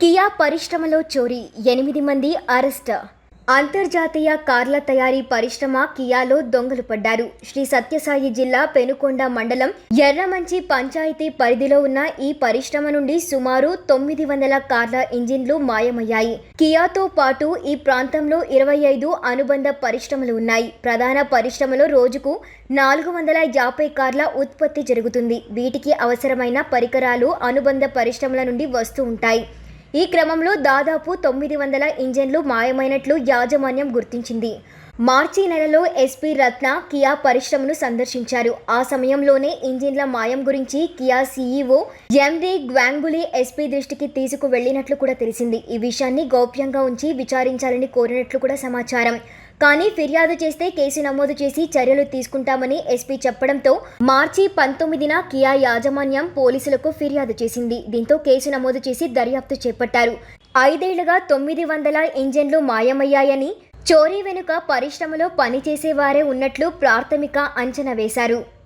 Kia పరిశ్రమలో చోరీ ఎనిమిది మంది అరెస్ట్. అంతర్జాతీయ కార్ల తయారీ పరిశ్రమ కియాలో దొంగలు పడ్డారు. శ్రీ సత్యసాయి జిల్లా పెనుకొండ మండలం ఎర్రమంచి పంచాయతీ పరిధిలో ఉన్న ఈ పరిశ్రమ నుండి సుమారు తొమ్మిది వందల కార్ల ఇంజిన్లు మాయమయ్యాయి. కియాతో పాటు ఈ ప్రాంతంలో ఇరవై ఐదు అనుబంధ పరిశ్రమలు ఉన్నాయి. ప్రధాన పరిశ్రమలో రోజుకు నాలుగు వందల యాభై కార్ల ఉత్పత్తి జరుగుతుంది. వీటికి అవసరమైన పరికరాలు అనుబంధ పరిశ్రమల నుండి వస్తూ ఉంటాయి. ఈ క్రమంలో దాదాపు తొమ్మిది వందల ఇంజన్లు మాయమైనట్లు యాజమాన్యం గుర్తించింది. మార్చి నెలలో ఎస్పీ రత్న కియా పరిశ్రమను సందర్శించారు. ఆ సమయంలోనే ఇంజిన్ల మాయం గురించి కియా సీఈఓ ఎండి గ్వాంగులీ ఎస్పీ దృష్టికి తీసుకు వెళ్ళినట్లు కూడా తెలిసింది. ఈ విషయాన్ని గౌప్యంగా ఉంచి విచారించాలని కోరినట్లు కూడా సమాచారం. కానీ ఫిర్యాదు చేస్తే కేసు నమోదు చేసి చర్యలు తీసుకుంటామని ఎస్పీ చెప్పడంతో మార్చి పంతొమ్మిదిన కియా యాజమాన్యం పోలీసులకు ఫిర్యాదు చేసింది. దీంతో కేసు నమోదు చేసి దర్యాప్తు చేపట్టారు. ఐదేళ్ళుగా తొమ్మిది వందల ఇంజన్లు మాయమయ్యాయని చోరీ వెనుక పరిశ్రమలో పనిచేసేవారే ఉన్నట్లు ప్రాథమిక అంచనా వేశారు.